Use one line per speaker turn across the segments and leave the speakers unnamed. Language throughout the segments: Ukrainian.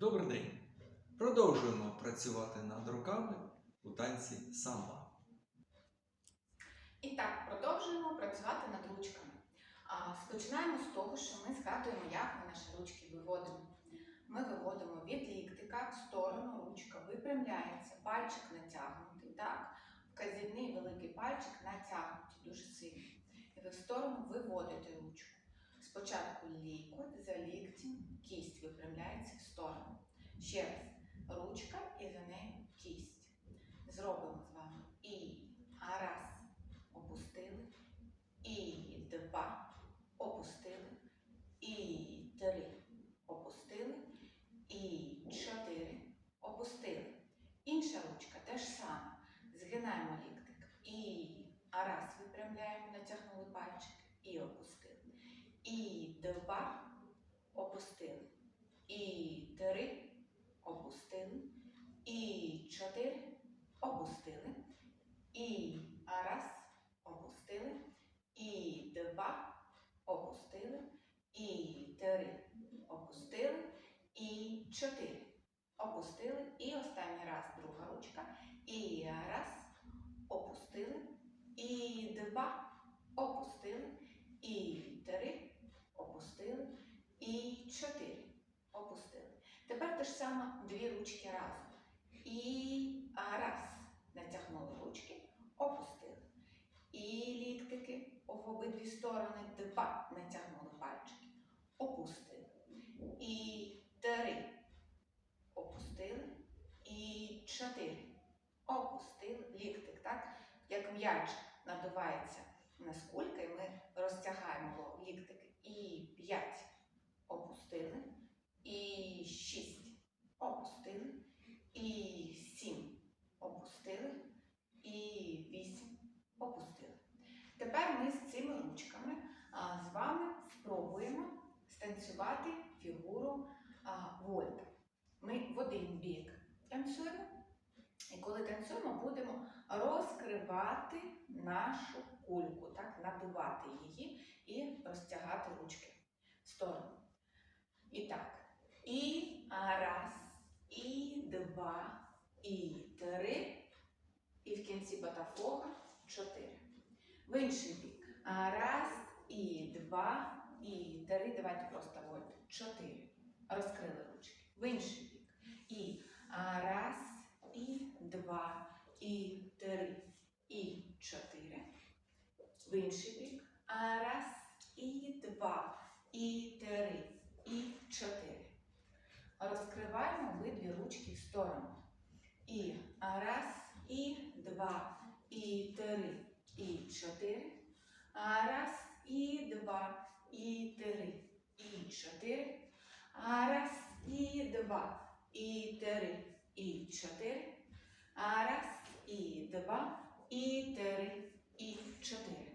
Добрий день! Продовжуємо працювати над руками у танці самба.
І так, продовжуємо працювати над ручками. Починаємо з того, що ми згадуємо, як ми наші ручки виводимо. Ми виводимо від ліктика в сторону, ручка випрямляється, пальчик натягнутий, так? Вказівний великий пальчик натягнутий дуже сильно. І ви в сторону ручку. Спочатку лікоть, за ліктем, кість випрямляється в сторону. Ще раз, ручка і за нею кість. Зробимо з вами і. Раз. Опустили, і. Два. Опустили, і. Три. Опустили, і. Чотири. Опустили. Інша ручка теж саме. Згинаємо ліктик. І. Раз випрямляємо, натягнули пальчик і опустили. І два опустили. І три опустили. І чотири опустили. І раз опустили. І два опустили. І три опустили. І чотири опустили. І останній раз друга ручка. І раз опустили. І два опустили. І три опустили. І чотири опустили. Тепер те ж саме дві ручки разом. І раз натягнули ручки, опустили. І ліктики в обидві сторони два натягнули пальчики, опустили. І три опустили. І чотири опустили. Ліктик, так? Як м'яч надувається на скулька, і ми розтягаємо його ліктики. І п'ять опустили. І шість опустили. І сім опустили. І вісім опустили. Тепер ми з цими ручками а, з вами спробуємо станцювати фігуру а, вольта. Ми в один бік танцюємо, і коли танцюємо, будемо розкривати нашу кульку, так, надувати її і розтягати ручки в сторону. І раз, і два, і три, і в кінці батафога чотири. В інший бік. Раз, і два, і три. Давайте просто вольт. Чотири. Розкрили ручки. В інший бік. І раз, і два, і три, і чотири. В інший бік. Раз, і два, і три. Розкриваємо обидві ручки в сторону. І раз, і два, і три, і чотири. Раз, і два, і три, і чотири. Раз, і два, і три, і чотири. Раз, і два, і три, і чотири.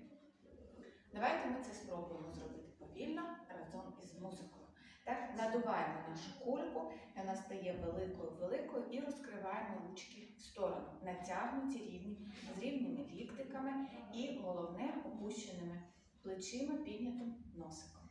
Давайте ми це спробуємо зробити повільно разом із музикою. Так, надуваємо нашу кульку, вона стає великою-великою і розкриваємо ручки в сторону, натягнуті рівні, з рівними ліктиками і головне опущеними плечима, піднятим носиком.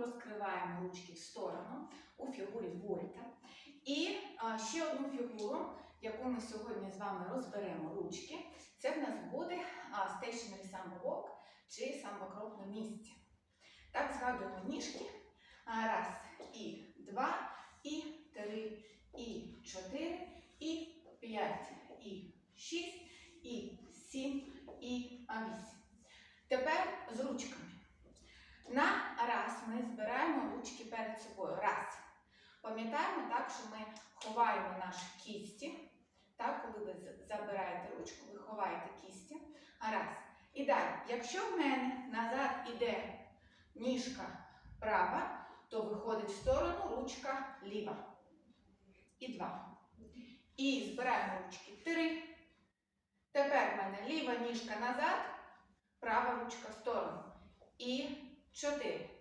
Розкриваємо ручки в сторону у фігурі вольта. І ще одну фігуру, яку ми сьогодні з вами розберемо ручки, це в нас буде а, Stationary Samba чи самбокроп на місці. Так, згадуємо ніжки. Раз, і два, і три, і чотири, і п'ять, і шість, і сім, і вісім. Тепер з ручками. Збираємо ручки перед собою. Раз. Пам'ятаємо так, що ми ховаємо наші кісті. Так, коли ви забираєте ручку, ви ховаєте кісті. Раз. І далі, якщо в мене назад іде ніжка права, то виходить в сторону ручка ліва. І два. І збираємо ручки. Три. Тепер в мене ліва ніжка назад, права ручка в сторону. І чотири.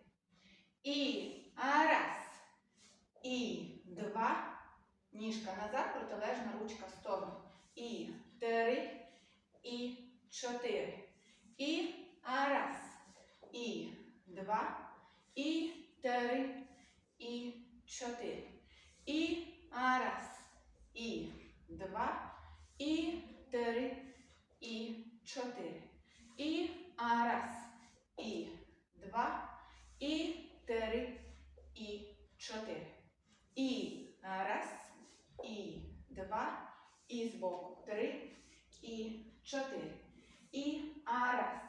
І раз. І два. Ніжка назад, протилежна ручка в сторону. І три. І чотири. І раз. І два. І три. І чотири. І раз. І два. І три. І чотири. І а, раз. І два. І три. І чотири. І а, раз. І два. І збоку три. І чотири. І а, раз.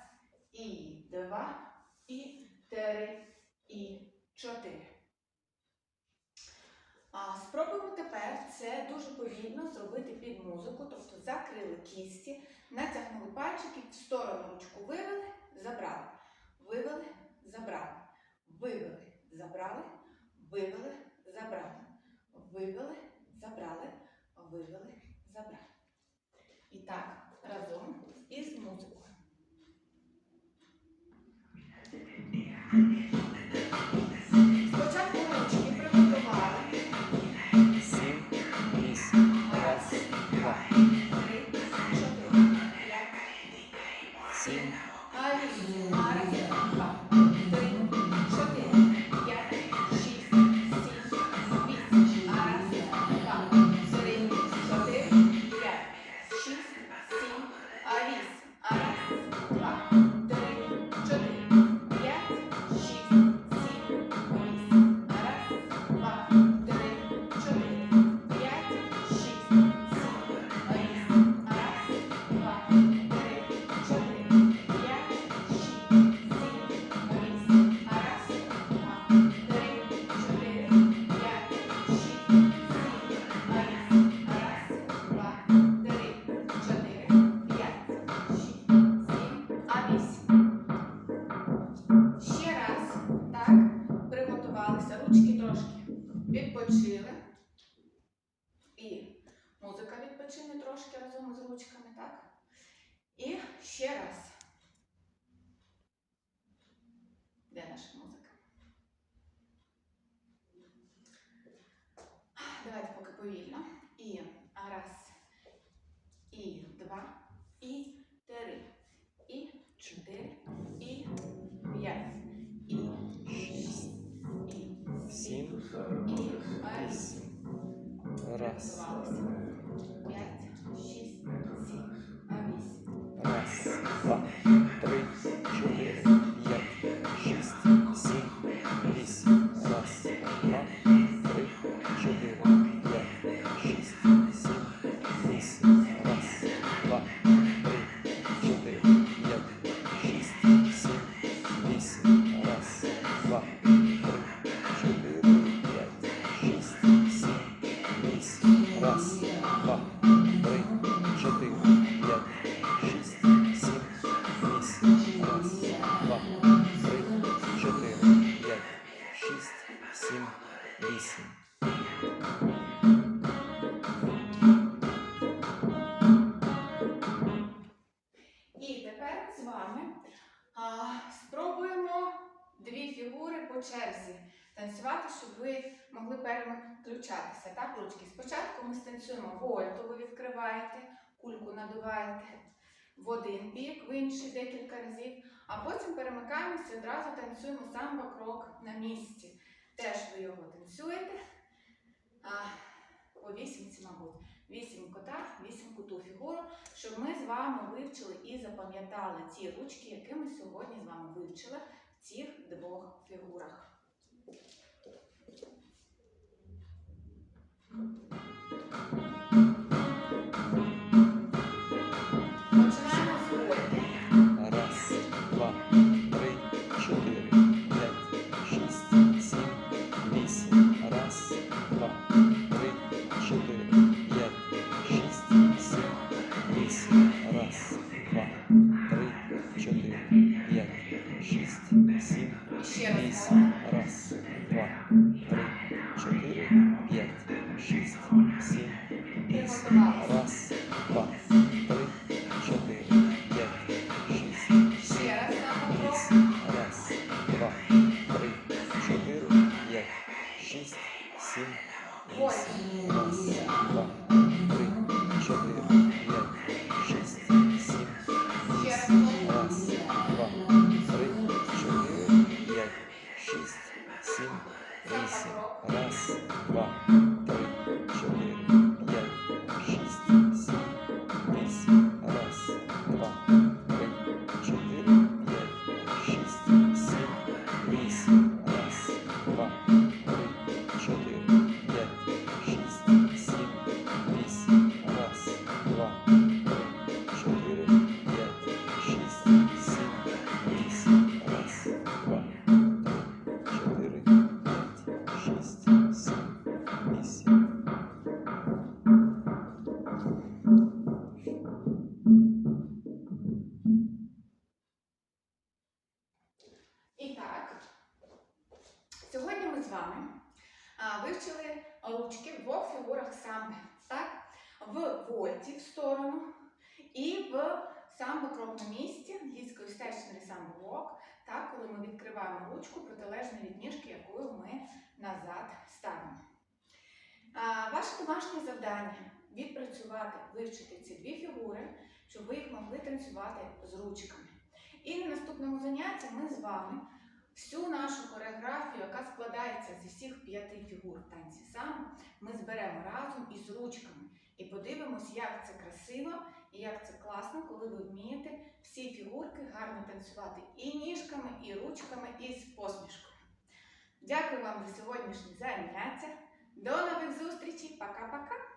І два. І три. І чотири. Спробуємо тепер це дуже повільно зробити під музику, тобто закрили кісті, натягнули пальчики, в сторону ручку вивели, забрали, вивели, забрали, вивели, забрали, вивели, забрали, вивели, забрали, вивели, забрали. І так, музика трошки разом з ручками, так? І ще раз. Де наша музика? Давайте поки повільно. І раз, і два, і три, і чотири, і п'ять, і шість, і сім, і вісім.
Раз,
П'ять, черзі танцювати, щоб ви могли переключатися. Так, ручки. Спочатку ми станцюємо вольту, ви відкриваєте, кульку надуваєте в один бік, в інший декілька разів, а потім перемикаємося і одразу танцюємо самбо крок на місці. Теж ви його танцюєте. А, по вісімці, мабуть. Вісім кота, вісім куту фігуру, щоб ми з вами вивчили і запам'ятали ті ручки, які ми сьогодні з вами вивчили цих двох фігурах. Починаємо вами вивчили ручки в двох фігурах самби. Так? В вольті в сторону і в самбо крок місці, англійською stationary sambo так, коли ми відкриваємо ручку протилежно від ніжки, якою ми назад ставимо. Ваше домашнє завдання відпрацювати, вивчити ці дві фігури, щоб ви їх могли танцювати з ручками. І на наступному занятті ми з вами Всю нашу хореографію, яка складається зі всіх п'яти фігур танці сам, ми зберемо разом із ручками і подивимось, як це красиво і як це класно, коли ви вмієте всі фігурки гарно танцювати і ніжками, і ручками, і з посмішкою. Дякую вам за сьогоднішнє заняття. До нових зустрічей. Пока-пока!